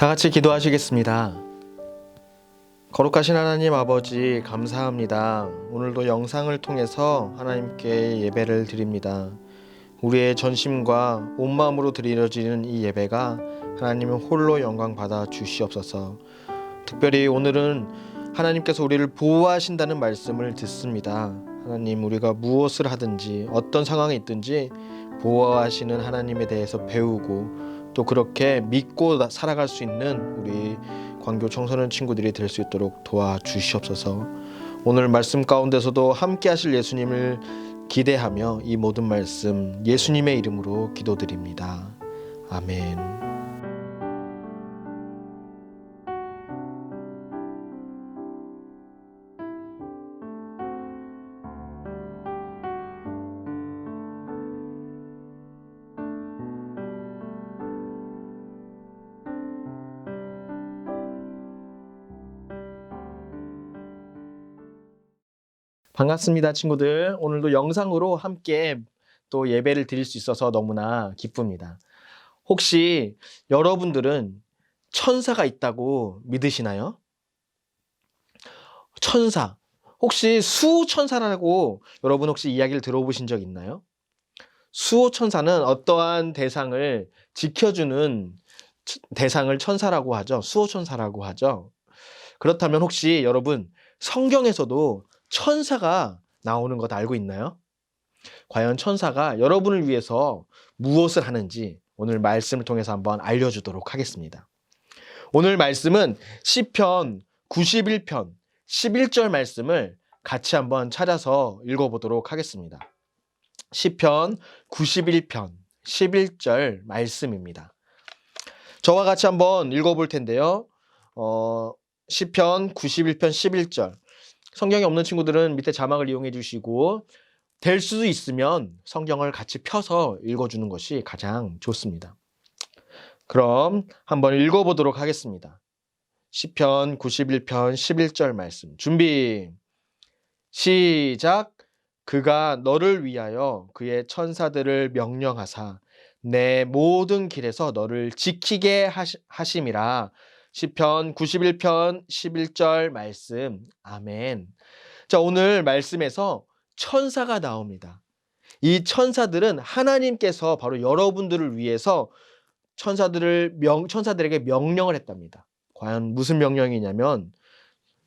다 같이 기도하시겠습니다. 거룩하신 하나님 아버지 감사합니다. 오늘도 영상을 통해서 하나님께 예배를 드립니다. 우리의 전심과 온 마음으로 드려지는 이 예배가 하나님은 홀로 영광 받아 주시옵소서. 특별히 오늘은 하나님께서 우리를 보호하신다는 말씀을 듣습니다. 하나님 우리가 무엇을 하든지 어떤 상황에 있든지 보호하시는 하나님에 대해서 배우고 또 그렇게 믿고 나- 살아갈 수 있는 우리 광교 청소년 친구들이 될 수 있도록 도와주시옵소서. 오늘 말씀 가운데서도 함께 하실 예수님을 기대하며 이 모든 말씀 예수님의 이름으로 기도드립니다. 아멘. 반갑습니다, 친구들. 오늘도 영상으로 함께 또 예배를 드릴 수 있어서 너무나 기쁩니다. 혹시 여러분들은 천사가 있다고 믿으시나요? 천사. 혹시 수호천사라고 여러분 혹시 이야기를 들어보신 적 있나요? 수호천사는 어떠한 대상을 지켜주는 치- 대상을 천사라고 하죠. 수호천사라고 하죠. 그렇다면 혹시 여러분 성경에서도 천사가 나오는 것 알고 있나요? 과연 천사가 여러분을 위해서 무엇을 하는지 오늘 말씀을 통해서 한번 알려주도록 하겠습니다. 오늘 말씀은 시편 91편 11절 말씀을 같이 한번 찾아서 읽어보도록 하겠습니다. 시편 91편 11절 말씀입니다. 저와 같이 한번 읽어볼 텐데요. 어, 시편 91편 11절 성경이 없는 친구들은 밑에 자막을 이용해 주시고 될 수도 있으면 성경을 같이 펴서 읽어주는 것이 가장 좋습니다. 그럼 한번 읽어보도록 하겠습니다. 시편 91편 11절 말씀 준비 시작 그가 너를 위하여 그의 천사들을 명령하사 내 모든 길에서 너를 지키게 하시, 하심이라 시편 91편 11절 말씀. 아멘. 자, 오늘 말씀에서 천사가 나옵니다. 이 천사들은 하나님께서 바로 여러분들을 위해서 천사들을 명 천사들에게 명령을 했답니다. 과연 무슨 명령이냐면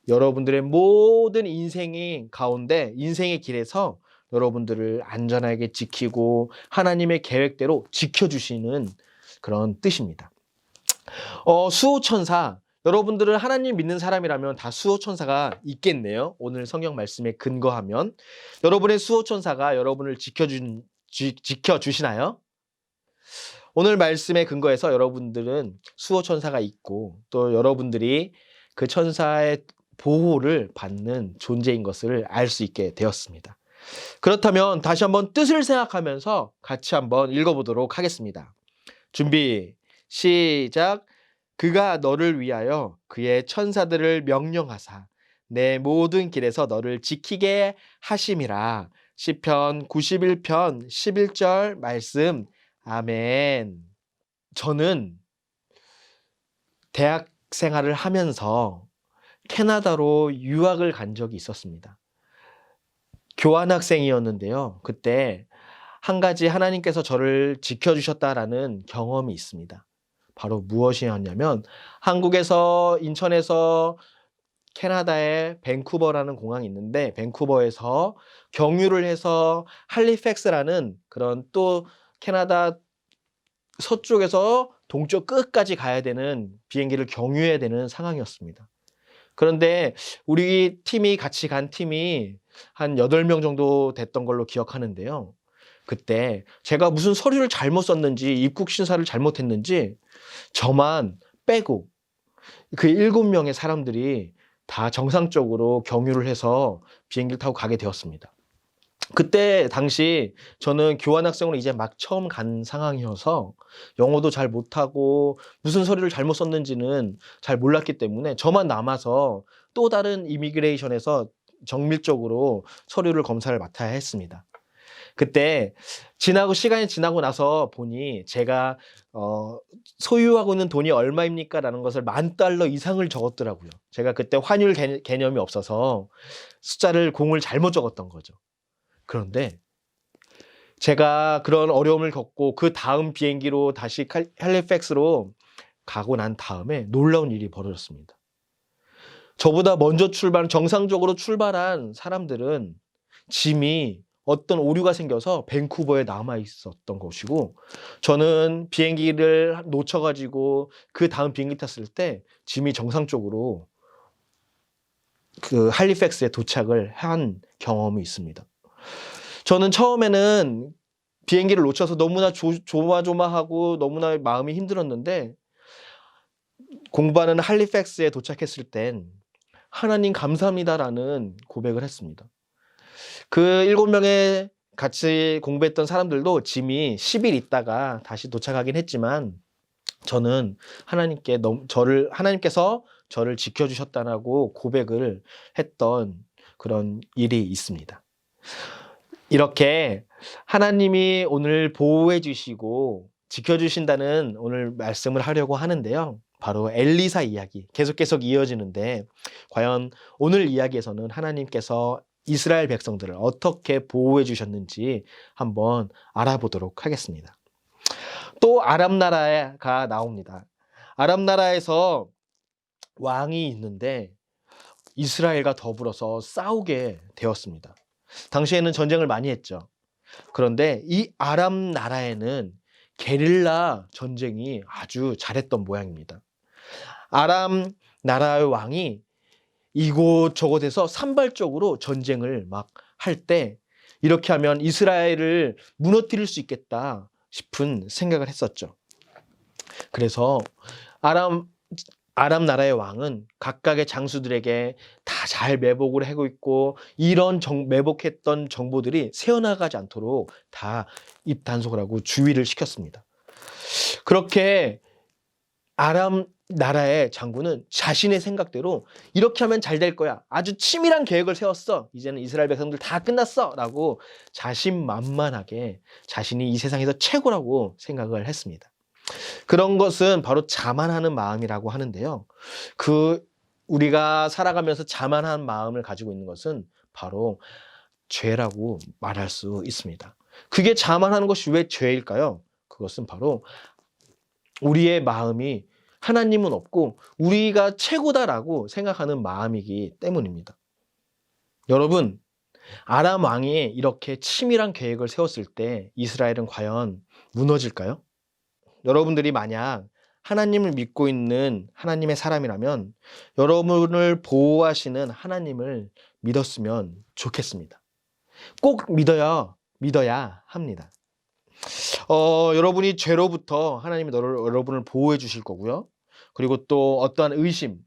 여러분들의 모든 인생이 가운데 인생의 길에서 여러분들을 안전하게 지키고 하나님의 계획대로 지켜주시는 그런 뜻입니다. 어, 수호천사. 여러분들은 하나님 믿는 사람이라면 다 수호천사가 있겠네요. 오늘 성경 말씀에 근거하면. 여러분의 수호천사가 여러분을 지켜준, 지, 지켜주시나요? 오늘 말씀에 근거해서 여러분들은 수호천사가 있고 또 여러분들이 그 천사의 보호를 받는 존재인 것을 알 수 있게 되었습니다. 그렇다면 다시 한번 뜻을 생각하면서 같이 한번 읽어보도록 하겠습니다. 준비, 시작. 그가 너를 위하여 그의 천사들을 명령하사 내 모든 길에서 너를 지키게 하심이라. 시편 91편 11절 말씀. 아멘. 저는 대학 생활을 하면서 캐나다로 유학을 간 적이 있었습니다. 교환학생이었는데요. 그때 한 가지 하나님께서 저를 지켜주셨다라는 경험이 있습니다. 바로 무엇이었냐면 한국에서 인천에서 캐나다의 밴쿠버라는 공항이 있는데 밴쿠버에서 경유를 해서 할리팩스라는 그런 또 캐나다 서쪽에서 동쪽 끝까지 가야 되는 비행기를 경유해야 되는 상황이었습니다. 그런데 우리 팀이 같이 간 팀이 한 8명 정도 됐던 걸로 기억하는데요. 그때 제가 무슨 서류를 잘못 썼는지 입국 심사를 잘못했는지 저만 빼고 그 일곱 명의 사람들이 다 정상적으로 경유를 해서 비행기를 타고 가게 되었습니다. 그때 당시 저는 교환학생으로 이제 막 처음 간 상황이어서 영어도 잘 못하고 무슨 서류를 잘못 썼는지는 잘 몰랐기 때문에 저만 남아서 또 다른 이미그레이션에서 정밀적으로 서류를 검사를 맡아야 했습니다. 그때 지나고 시간이 지나고 나서 보니 제가 어, 소유하고 있는 돈이 얼마입니까 라는 것을 만 달러 이상을 적었더라고요. 제가 그때 환율 개, 개념이 없어서 숫자를 공을 잘못 적었던 거죠. 그런데 제가 그런 어려움을 겪고 그 다음 비행기로 다시 칼- 헬리팩스로 가고 난 다음에 놀라운 일이 벌어졌습니다. 저보다 먼저 출발, 정상적으로 출발한 사람들은 짐이 어떤 오류가 생겨서 밴쿠버에 남아 있었던 것이고 저는 비행기를 놓쳐가지고 그 다음 비행기 탔을 때 짐이 정상적으로 그 할리팩스에 도착을 한 경험이 있습니다. 저는 처음에는 비행기를 놓쳐서 너무나 조, 조마조마하고 너무나 마음이 힘들었는데 공부하는 할리팩스에 도착했을 땐 하나님 감사합니다라는 고백을 했습니다. 그 일곱 명의 같이 공부했던 사람들도 짐이 10일 있다가 다시 도착하긴 했지만 저는 하나님께 너무 저를 하나님께서 저를 지켜 주셨다라고 고백을 했던 그런 일이 있습니다. 이렇게 하나님이 오늘 보호해 주시고 지켜 주신다는 오늘 말씀을 하려고 하는데요. 바로 엘리사 이야기 계속 계속 이어지는데 과연 오늘 이야기에서는 하나님께서 이스라엘 백성들을 어떻게 보호해 주셨는지 한번 알아보도록 하겠습니다. 또 아람 나라가 나옵니다. 아람 나라에서 왕이 있는데 이스라엘과 더불어서 싸우게 되었습니다. 당시에는 전쟁을 많이 했죠. 그런데 이 아람 나라에는 게릴라 전쟁이 아주 잘했던 모양입니다. 아람 나라의 왕이 이곳 저곳에서 산발적으로 전쟁을 막 할 때 이렇게 하면 이스라엘을 무너뜨릴 수 있겠다 싶은 생각을 했었죠. 그래서 아람 아람 나라의 왕은 각각의 장수들에게 다 잘 매복을 하고 있고 이런 정, 매복했던 정보들이 새어나가지 않도록 다 입단속을 하고 주의를 시켰습니다. 그렇게 아람 나라의 장군은 자신의 생각대로 이렇게 하면 잘 될 거야. 아주 치밀한 계획을 세웠어. 이제는 이스라엘 백성들 다 끝났어. 라고 자신만만하게 자신이 이 세상에서 최고라고 생각을 했습니다. 그런 것은 바로 자만하는 마음이라고 하는데요. 그 우리가 살아가면서 자만한 마음을 가지고 있는 것은 바로 죄라고 말할 수 있습니다. 그게 자만하는 것이 왜 죄일까요? 그것은 바로 우리의 마음이 하나님은 없고 우리가 최고다라고 생각하는 마음이기 때문입니다. 여러분, 아람 왕이 이렇게 치밀한 계획을 세웠을 때 이스라엘은 과연 무너질까요? 여러분들이 만약 하나님을 믿고 있는 하나님의 사람이라면 여러분을 보호하시는 하나님을 믿었으면 좋겠습니다. 꼭 믿어야 믿어야 합니다. 어, 여러분이 죄로부터 하나님이 너를 여러분을 보호해 주실 거고요. 그리고 또 어떠한 의심,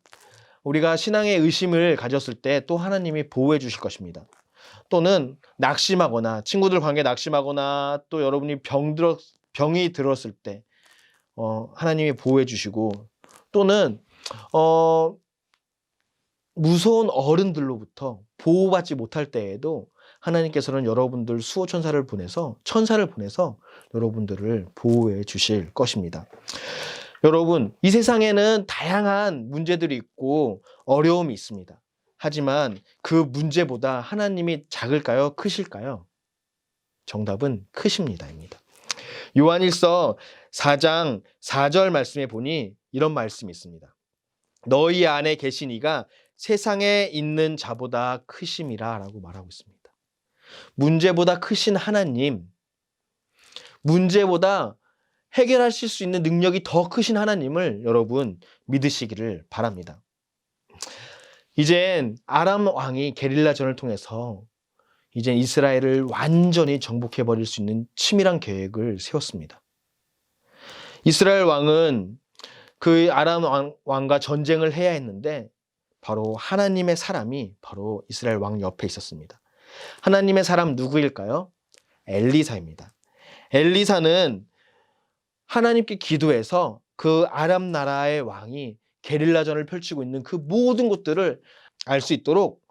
우리가 신앙의 의심을 가졌을 때 또 하나님이 보호해 주실 것입니다. 또는 낙심하거나 친구들 관계 낙심하거나 또 여러분이 병 들어 병이 들었을 때 어, 하나님이 보호해 주시고 또는 어, 무서운 어른들로부터 보호받지 못할 때에도 하나님께서는 여러분들 수호 천사를 보내서 천사를 보내서 여러분들을 보호해 주실 것입니다. 여러분, 이 세상에는 다양한 문제들이 있고 어려움이 있습니다. 하지만 그 문제보다 하나님이 작을까요? 크실까요? 정답은 크십니다입니다. 요한일서 4장 4절 말씀에 보니 이런 말씀이 있습니다. 너희 안에 계신 이가 세상에 있는 자보다 크심이라 라고 말하고 있습니다. 문제보다 크신 하나님, 문제보다 해결하실 수 있는 능력이 더 크신 하나님을 여러분 믿으시기를 바랍니다. 이젠 아람 왕이 게릴라전을 통해서 이제 이스라엘을 완전히 정복해 버릴 수 있는 치밀한 계획을 세웠습니다. 이스라엘 왕은 그 아람 왕, 왕과 전쟁을 해야 했는데 바로 하나님의 사람이 바로 이스라엘 왕 옆에 있었습니다. 하나님의 사람 누구일까요? 엘리사입니다. 엘리사는 하나님께 기도해서 그 아람 나라의 왕이 게릴라전을 펼치고 있는 그 모든 것들을 알 수 있도록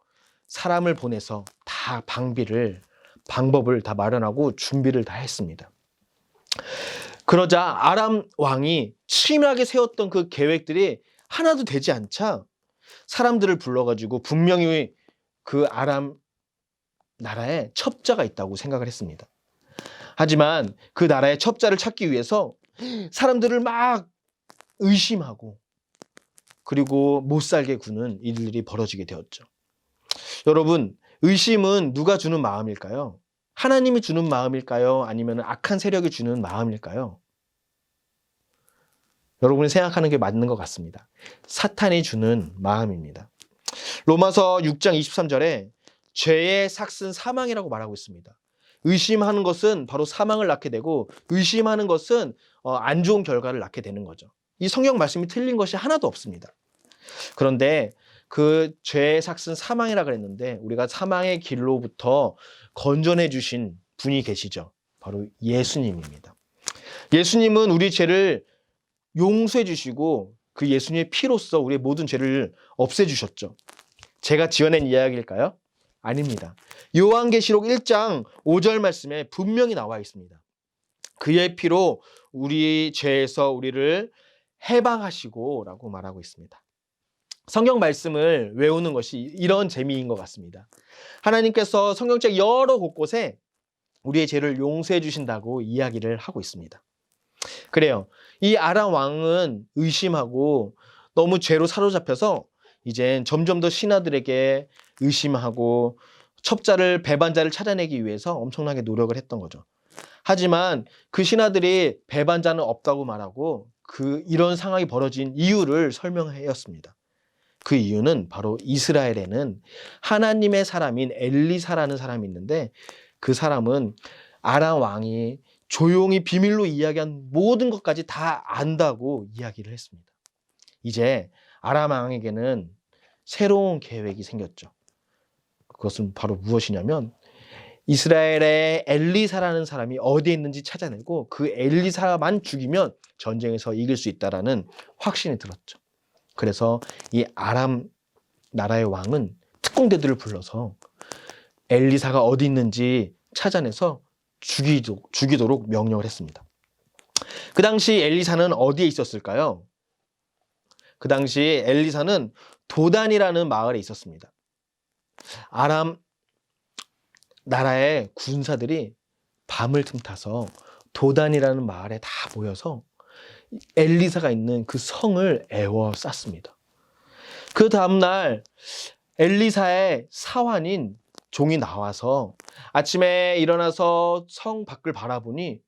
사람을 보내서 다 방비를 방법을 다 마련하고 준비를 다 했습니다. 그러자 아람 왕이 치밀하게 세웠던 그 계획들이 하나도 되지 않자 사람들을 불러가지고 분명히 그 아람 나라에 첩자가 있다고 생각을 했습니다. 하지만 그 나라의 첩자를 찾기 위해서 사람들을 막 의심하고 그리고 못 살게 구는 일들이 벌어지게 되었죠. 여러분, 의심은 누가 주는 마음일까요? 하나님이 주는 마음일까요? 아니면 악한 세력이 주는 마음일까요? 여러분이 생각하는 게 맞는 것 같습니다. 사탄이 주는 마음입니다. 로마서 6장 23절에 죄의 삭슨 사망이라고 말하고 있습니다. 의심하는 것은 바로 사망을 낳게 되고 의심하는 것은 어, 안 좋은 결과를 낳게 되는 거죠. 이 성경 말씀이 틀린 것이 하나도 없습니다. 그런데 그 죄의 삭슨 사망이라 그랬는데 우리가 사망의 길로부터 건전해 주신 분이 계시죠. 바로 예수님입니다. 예수님은 우리 죄를 용서해 주시고 그 예수님의 피로써 우리의 모든 죄를 없애 주셨죠. 제가 지어낸 이야기일까요? 아닙니다. 요한계시록 1장 5절 말씀에 분명히 나와 있습니다. 그의 피로 우리 죄에서 우리를 해방하시고라고 말하고 있습니다. 성경 말씀을 외우는 것이 이런 재미인 것 같습니다. 하나님께서 성경책 여러 곳곳에 우리의 죄를 용서해 주신다고 이야기를 하고 있습니다. 그래요. 이 아람 왕은 의심하고 너무 죄로 사로잡혀서 이젠 점점 더 신하들에게 의심하고 첩자를 배반자를 찾아내기 위해서 엄청나게 노력을 했던 거죠. 하지만 그 신하들이 배반자는 없다고 말하고 그 이런 상황이 벌어진 이유를 설명하였습니다. 그 이유는 바로 이스라엘에는 하나님의 사람인 엘리사라는 사람이 있는데 그 사람은 아람 왕이 조용히 비밀로 이야기한 모든 것까지 다 안다고 이야기를 했습니다. 이제 아람 왕에게는 새로운 계획이 생겼죠. 그것은 바로 무엇이냐면 이스라엘의 엘리사라는 사람이 어디에 있는지 찾아내고 그 엘리사만 죽이면 전쟁에서 이길 수 있다라는 확신이 들었죠. 그래서 이 아람 나라의 왕은 특공대들을 불러서 엘리사가 어디 있는지 찾아내서 죽이도, 죽이도록 명령을 했습니다. 그 당시 엘리사는 어디에 있었을까요? 그 당시 엘리사는 도단이라는 마을에 있었습니다. 아람 나라의 군사들이 밤을 틈타서 도단이라는 마을에 다 모여서 엘리사가 있는 그 성을 애워 쌌습니다. 그 다음날 엘리사의 사환인 종이 나와서 아침에 일어나서 성 밖을 바라보니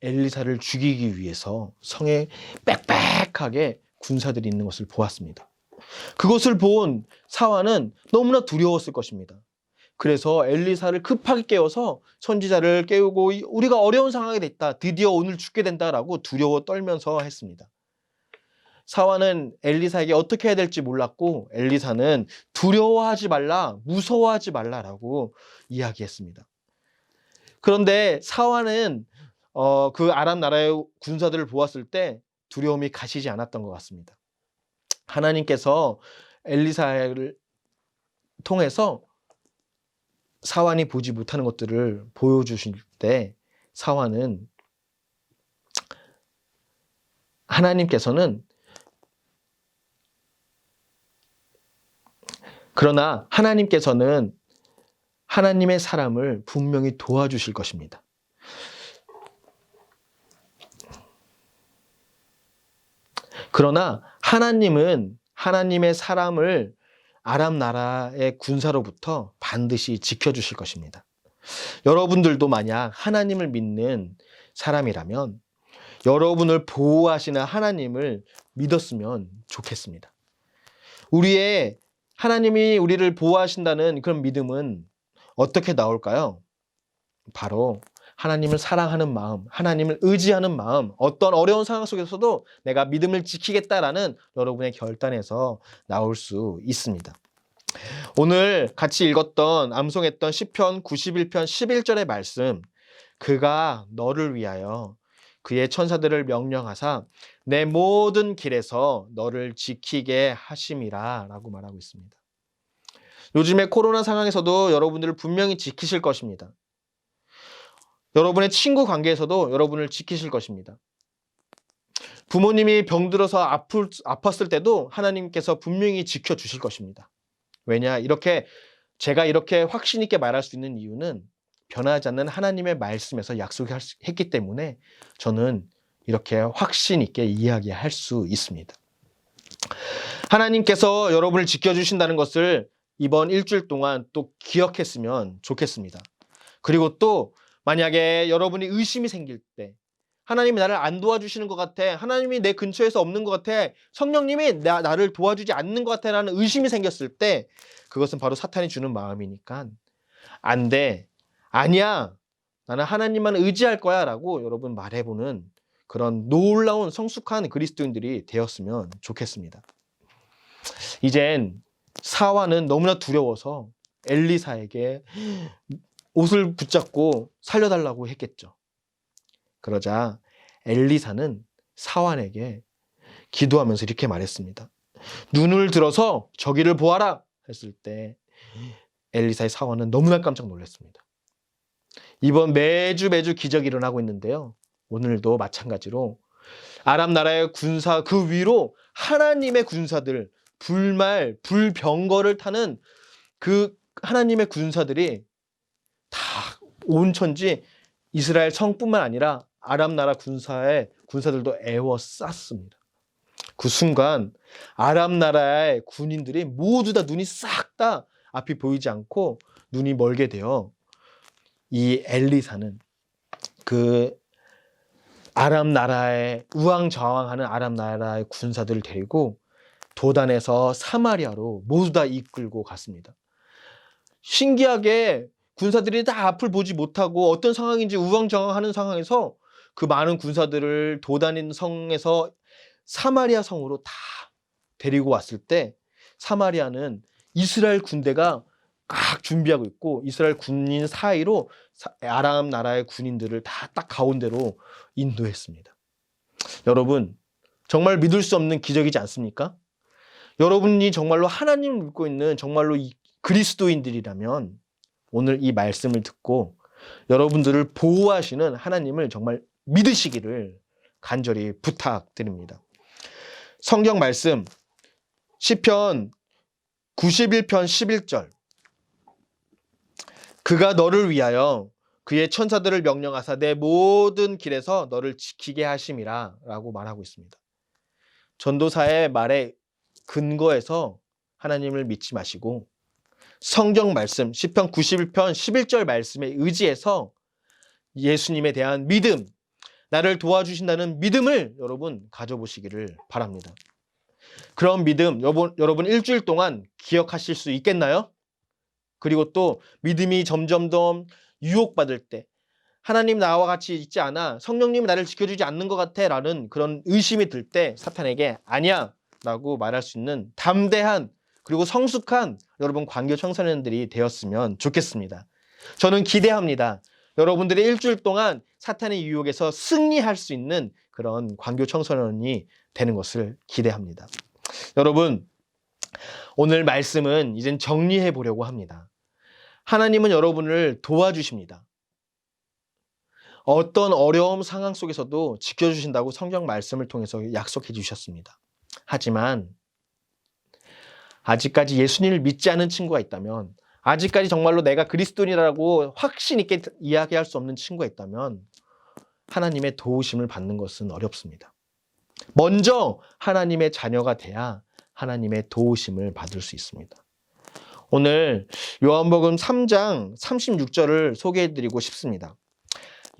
엘리사를 죽이기 위해서 성에 빽빽하게 군사들이 있는 것을 보았습니다. 그것을 본 사환은 너무나 두려웠을 것입니다. 그래서 엘리사를 급하게 깨워서 선지자를 깨우고 우리가 어려운 상황이 됐다. 드디어 오늘 죽게 된다라고 두려워 떨면서 했습니다. 사환은 엘리사에게 어떻게 해야 될지 몰랐고 엘리사는 두려워하지 말라, 무서워하지 말라라고 이야기했습니다. 그런데 사환은 어, 그 아람 나라의 군사들을 보았을 때 두려움이 가시지 않았던 것 같습니다. 하나님께서 엘리사를 통해서 사환이 보지 못하는 것들을 보여주실 때 사환은 하나님께서는 그러나 하나님께서는 하나님의 사람을 분명히 도와주실 것입니다. 그러나 하나님은 하나님의 사람을 아람 나라의 군사로부터 반드시 지켜주실 것입니다. 여러분들도 만약 하나님을 믿는 사람이라면 여러분을 보호하시는 하나님을 믿었으면 좋겠습니다. 우리의 하나님이 우리를 보호하신다는 그런 믿음은 어떻게 나올까요? 바로 하나님을 사랑하는 마음, 하나님을 의지하는 마음, 어떤 어려운 상황 속에서도 내가 믿음을 지키겠다라는 여러분의 결단에서 나올 수 있습니다. 오늘 같이 읽었던 암송했던 시편 91편 11절의 말씀 그가 너를 위하여 그의 천사들을 명령하사 내 모든 길에서 너를 지키게 하심이라라고 말하고 있습니다. 요즘에 코로나 상황에서도 여러분들을 분명히 지키실 것입니다. 여러분의 친구 관계에서도 여러분을 지키실 것입니다. 부모님이 병들어서 아플, 아팠을 때도 하나님께서 분명히 지켜주실 것입니다. 왜냐? 이렇게 제가 이렇게 확신 있게 말할 수 있는 이유는 변하지 않는 하나님의 말씀에서 약속했기 때문에 저는 이렇게 확신 있게 이야기할 수 있습니다. 하나님께서 여러분을 지켜주신다는 것을 이번 일주일 동안 또 기억했으면 좋겠습니다. 그리고 또 만약에 여러분이 의심이 생길 때 하나님이 나를 안 도와주시는 것 같아. 하나님이 내 근처에서 없는 것 같아. 성령님이 나, 나를 도와주지 않는 것 같아. 라는 의심이 생겼을 때 그것은 바로 사탄이 주는 마음이니까 안 돼. 아니야. 나는 하나님만 의지할 거야. 라고 여러분 말해보는 그런 놀라운 성숙한 그리스도인들이 되었으면 좋겠습니다. 이젠 사화는 너무나 두려워서 엘리사에게 옷을 붙잡고 살려달라고 했겠죠. 그러자 엘리사는 사환에게 기도하면서 이렇게 말했습니다. 눈을 들어서 저기를 보아라 했을 때 엘리사의 사환은 너무나 깜짝 놀랐습니다. 이번 매주 매주 기적이 일어나고 있는데요. 오늘도 마찬가지로 아랍 나라의 군사 그 위로 하나님의 군사들 불말 불병거를 타는 그 하나님의 군사들이 다 온천지 이스라엘 성뿐만 아니라 아랍 나라 군사의 군사들도 애워 쌌습니다. 그 순간 아랍 나라의 군인들이 모두 다 눈이 싹 다 앞이 보이지 않고 눈이 멀게 되어 이 엘리사는 그 아랍 나라의 우왕좌왕하는 아랍 나라의 군사들을 데리고 도단에서 사마리아로 모두 다 이끌고 갔습니다. 신기하게 군사들이 다 앞을 보지 못하고 어떤 상황인지 우왕좌왕하는 상황에서 그 많은 군사들을 도단인 성에서 사마리아 성으로 다 데리고 왔을 때 사마리아는 이스라엘 군대가 막 준비하고 있고 이스라엘 군인 사이로 아람 나라의 군인들을 다 딱 가운데로 인도했습니다. 여러분 정말 믿을 수 없는 기적이지 않습니까? 여러분이 정말로 하나님을 믿고 있는 정말로 그리스도인들이라면 오늘 이 말씀을 듣고 여러분들을 보호하시는 하나님을 정말 믿으시기를 간절히 부탁드립니다. 성경 말씀 시편 91편 11절 그가 너를 위하여 그의 천사들을 명령하사 내 모든 길에서 너를 지키게 하심이라 라고 말하고 있습니다. 전도사의 말에 근거해서 하나님을 믿지 마시고 성경 말씀 시편 91편 11절 말씀에 의지해서 예수님에 대한 믿음 나를 도와주신다는 믿음을 여러분 가져보시기를 바랍니다. 그런 믿음 여러분, 여러분 일주일 동안 기억하실 수 있겠나요? 그리고 또 믿음이 점점 더 유혹받을 때 하나님 나와 같이 있지 않아 성령님이 나를 지켜주지 않는 것 같아 라는 그런 의심이 들 때 사탄에게 아니야 라고 말할 수 있는 담대한 그리고 성숙한 여러분 광교 청소년들이 되었으면 좋겠습니다. 저는 기대합니다. 여러분들의 일주일 동안 사탄의 유혹에서 승리할 수 있는 그런 광교 청소년이 되는 것을 기대합니다. 여러분, 오늘 말씀은 이젠 정리해 보려고 합니다. 하나님은 여러분을 도와주십니다. 어떤 어려움 상황 속에서도 지켜주신다고 성경 말씀을 통해서 약속해 주셨습니다. 하지만 아직까지 예수님을 믿지 않은 친구가 있다면 아직까지 정말로 내가 그리스도인이라고 확신 있게 이야기할 수 없는 친구가 있다면 하나님의 도우심을 받는 것은 어렵습니다. 먼저 하나님의 자녀가 돼야 하나님의 도우심을 받을 수 있습니다. 오늘 요한복음 3장 36절을 소개해 드리고 싶습니다.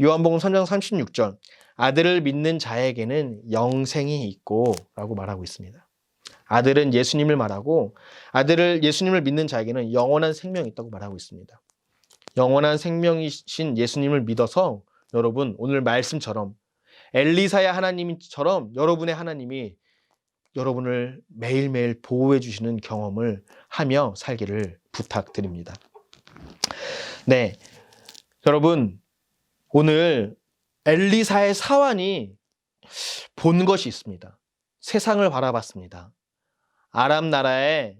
요한복음 3장 36절. 아들을 믿는 자에게는 영생이 있고 라고 말하고 있습니다. 아들은 예수님을 말하고 아들을 예수님을 믿는 자에게는 영원한 생명이 있다고 말하고 있습니다. 영원한 생명이신 예수님을 믿어서 여러분 오늘 말씀처럼 엘리사의 하나님처럼 여러분의 하나님이 여러분을 매일매일 보호해 주시는 경험을 하며 살기를 부탁드립니다. 네. 여러분 오늘 엘리사의 사환이 본 것이 있습니다. 세상을 바라봤습니다. 아랍 나라의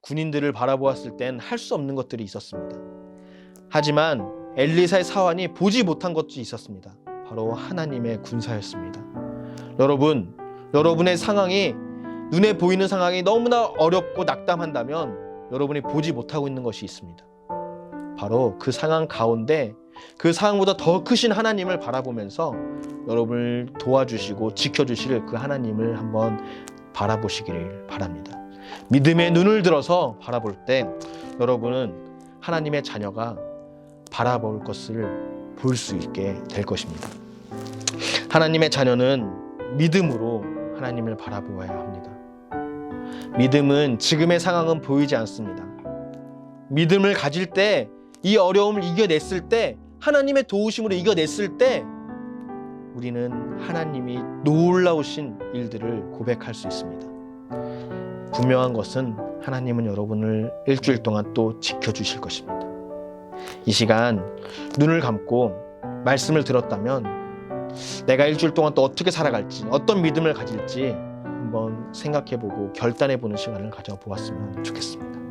군인들을 바라보았을 땐 할 수 없는 것들이 있었습니다. 하지만 엘리사의 사환이 보지 못한 것이 있었습니다. 바로 하나님의 군사였습니다. 여러분, 여러분의 상황이 눈에 보이는 상황이 너무나 어렵고 낙담한다면 여러분이 보지 못하고 있는 것이 있습니다. 바로 그 상황 가운데 그 상황보다 더 크신 하나님을 바라보면서 여러분을 도와주시고 지켜주실 그 하나님을 한번 바라보시기를 바랍니다. 믿음의 눈을 들어서 바라볼 때 여러분은 하나님의 자녀가 바라볼 것을 볼 수 있게 될 것입니다. 하나님의 자녀는 믿음으로 하나님을 바라보아야 합니다. 믿음은 지금의 상황은 보이지 않습니다. 믿음을 가질 때 이 어려움을 이겨냈을 때 하나님의 도우심으로 이겨냈을 때 우리는 하나님이 놀라우신 일들을 고백할 수 있습니다. 분명한 것은 하나님은 여러분을 일주일 동안 또 지켜주실 것입니다. 이 시간 눈을 감고 말씀을 들었다면 내가 일주일 동안 또 어떻게 살아갈지, 어떤 믿음을 가질지 한번 생각해보고 결단해보는 시간을 가져보았으면 좋겠습니다.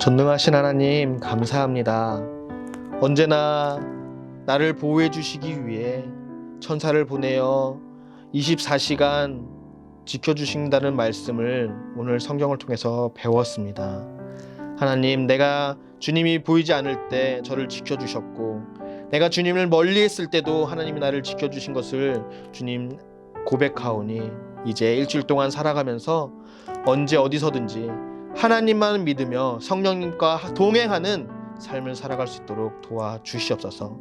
전능하신 하나님, 감사합니다. 언제나 나를 보호해 주시기 위해 천사를 보내어 24시간 지켜주신다는 말씀을 오늘 성경을 통해서 배웠습니다. 하나님, 내가 주님이 보이지 않을 때 저를 지켜주셨고, 내가 주님을 멀리 했을 때도 하나님이 나를 지켜주신 것을 주님 고백하오니, 이제 일주일 동안 살아가면서 언제 어디서든지 하나님만 믿으며 성령님과 동행하는 삶을 살아갈 수 있도록 도와주시옵소서.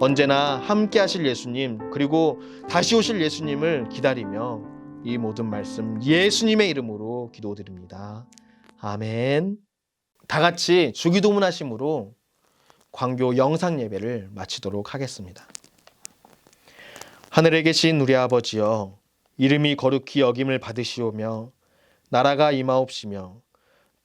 언제나 함께 하실 예수님, 그리고 다시 오실 예수님을 기다리며 이 모든 말씀 예수님의 이름으로 기도드립니다. 아멘. 다 같이 주기도문 하심으로 광교 영상 예배를 마치도록 하겠습니다. 하늘에 계신 우리 아버지여, 이름이 거룩히 여김을 받으시오며, 나라가 임하옵시며,